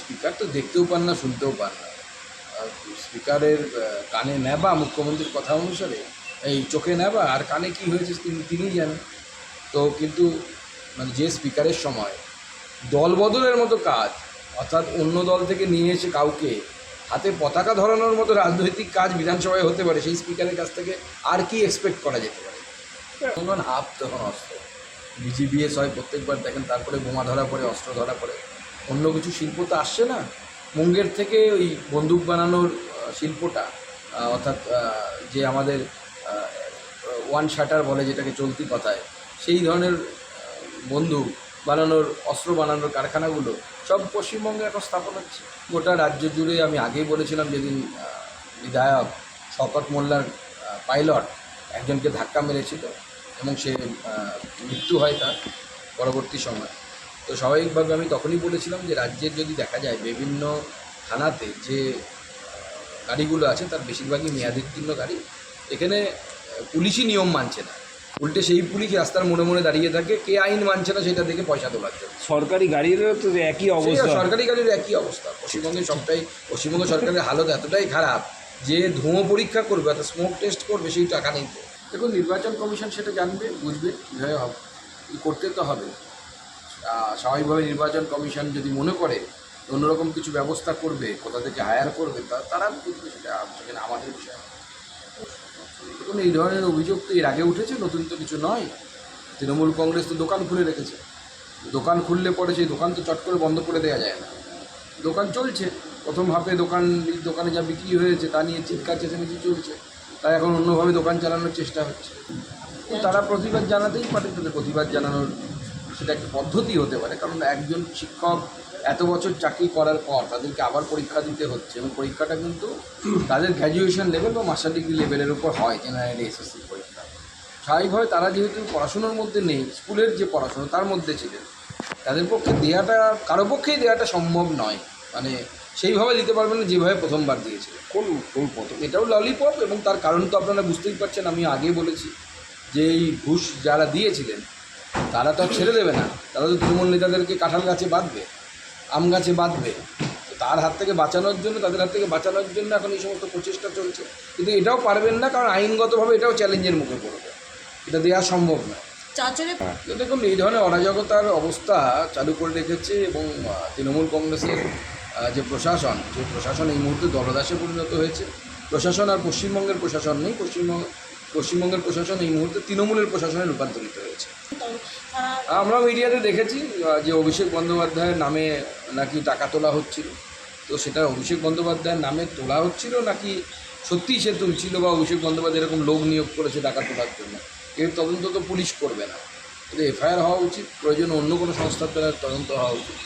Speaker তো দেখতেও পান না, শুনতেও পান না। স্পিকারের কানে নেবা মুখ্যমন্ত্রীর কথা অনুসারে, এই চোখে নেবা আর কানে কি হয়েছে তিনি, তিনিই জানেন। তো কিন্তু মানে যে স্পিকারের সময় দল বদলের মতো কাজ, অর্থাৎ অন্য দল থেকে নিয়ে এসে কাউকে হাতে পতাকা ধরানোর মতো রাজনৈতিক কাজ বিধানসভায় হতে পারে, সেই স্পিকারের কাছ থেকে আর কি এক্সপেক্ট করা যেতে পারে? হাফ তখন অস্ত্র। বিজিবিএস হয় প্রত্যেকবার, দেখেন তারপরে বোমা ধরা পড়ে, অস্ত্র ধরা পড়ে। অন্য কিছু শিল্প তো আসছে না। মুঙ্গের থেকে ওই বন্দুক বানানোর শিল্পটা অর্থাৎ যে আমাদের ওয়ান শাটার বলে যেটাকে চলতি কথায়, সেই ধরনের বন্দুক বানানোর, অস্ত্র বানানোর কারখানাগুলো সব পশ্চিমবঙ্গে এখন স্থাপন হচ্ছে। গোটা রাজ্য জুড়ে আমি আগেই বলেছিলাম যেদিন বিধায়ক শকত মোল্লার পাইলট একজনকে ধাক্কা মেরেছিল এবং সে মৃত্যু হয় তার পরবর্তী সময়। তো স্বাভাবিকভাবে আমি তখনই বলেছিলাম যে রাজ্যের যদি দেখা যায় বিভিন্ন থানাতে যে গাড়িগুলো আছে তার বেশিরভাগই মেয়াদোত্তীর্ণ গাড়ি। এখানে পুলিশই নিয়ম মানছে না। উল্টে সেই পুলিশ রাস্তার মনে মনে দাঁড়িয়ে থাকে। কে আইন মানছে না সেটা দেখে পয়সা তোলার জন্য। সরকারি গাড়িরও তো একই অবস্থা। সরকারি গাড়ির একই অবস্থা। পশ্চিমবঙ্গে সবটাই পশ্চিমবঙ্গ সরকারের হালত এতটাই খারাপ যে ধোঁয়া পরীক্ষা করবে অর্থাৎ স্মোক টেস্ট করবে সেই টাকা নেই দেখুন নির্বাচন কমিশন সেটা জানবে বুঝবে কীভাবে হবে। করতে তো হবে। স্বাভাবিকভাবে নির্বাচন কমিশন যদি মনে করে অন্যরকম কিছু ব্যবস্থা করবে, কোথা থেকে হায়ার করবে, তা, তারা বুঝবে সেটা সেখানে আমাদের বিষয়। দেখুন এই ধরনের অভিযোগ তো এর আগে উঠেছে, নতুন তো কিছু নয়। তৃণমূল কংগ্রেস তো দোকান খুলে রেখেছে। দোকান খুললে পরে সেই দোকান তো চট করে বন্ধ করে দেওয়া যায় না। দোকান চলছে। প্রথম হাফে দোকান দোকানে যা বিক্রি হয়েছে তা নিয়ে চিৎকার, চেঁচামেচি চলছে। তাই এখন অন্যভাবে দোকান চালানোর চেষ্টা হচ্ছে। তারা প্রতিবাদ জানাতেই পারে, তাদের প্রতিবাদ জানানোর সেটা একটা পদ্ধতি হতে পারে। কারণ একজন শিক্ষক এত বছর চাকরি করার পর তাদেরকে আবার পরীক্ষা দিতে হচ্ছে এবং পরীক্ষাটা কিন্তু তাদের গ্র্যাজুয়েশন লেভেল বা মাস্টার ডিগ্রি লেভেলের উপর হয় জেনারেলি এসএসসি পরীক্ষা। স্বাভাবিকভাবে তারা যেহেতু পড়াশোনার মধ্যে নেই স্কুলের যে পড়াশোনা তার মধ্যে ছিলেন তাদের পক্ষে দেওয়াটা কারও পক্ষেই দেওয়াটা সম্ভব নয়। মানে সেইভাবে দিতে পারবেন না যেভাবে প্রথমবার দিয়েছিলেন। কোন কোন পথ এটাও ললিপপ এবং তার কারণ তো আপনারা বুঝতেই পারছেন আমি আগে বলেছি যে এই ঘুষ যারা দিয়েছিলেন তারা তো ছেড়ে দেবে না। তারা তো তৃণমূল নেতাদেরকে কাঁঠাল গাছে বাঁধবে আম গাছে বাঁধবে। তার হাত থেকে বাঁচানোর জন্য তাদের হাত থেকে বাঁচানোর জন্য এখন এই সমস্ত প্রচেষ্টা চলছে। কিন্তু এটাও পারবেন না কারণ আইনগতভাবে এটাও চ্যালেঞ্জের মুখে পড়বে। এটা দেওয়া সম্ভব নয়। চাচরে দেখুন এই ধরনের অরাজকতার অবস্থা চালু করে রেখেছে এবং তৃণমূল কংগ্রেসের যে প্রশাসন যে প্রশাসন এই মুহূর্তে দলদাসে পরিণত হয়েছে। প্রশাসন আর পশ্চিমবঙ্গের প্রশাসন নেই। পশ্চিমবঙ্গ পশ্চিমবঙ্গের প্রশাসন এই মুহূর্তে তৃণমূলের প্রশাসনে রূপান্তরিত হয়েছে। আমরা মিডিয়াতে দেখেছি যে অভিষেক বন্দ্যোপাধ্যায়ের নামে নাকি টাকা তোলা হচ্ছিল। তো সেটা অভিষেক বন্দ্যোপাধ্যায়ের নামে তোলা হচ্ছিল নাকি সত্যিই সে তুলছিল বা অভিষেক বন্দ্যোপাধ্যায় এরকম লোক নিয়োগ করেছে টাকা তোলার জন্য? এর তদন্ত তো পুলিশ করবে না। কিন্তু এফআইআর হওয়া উচিত, প্রয়োজন অন্য কোনো সংস্থার দ্বারা তদন্ত হওয়া উচিত।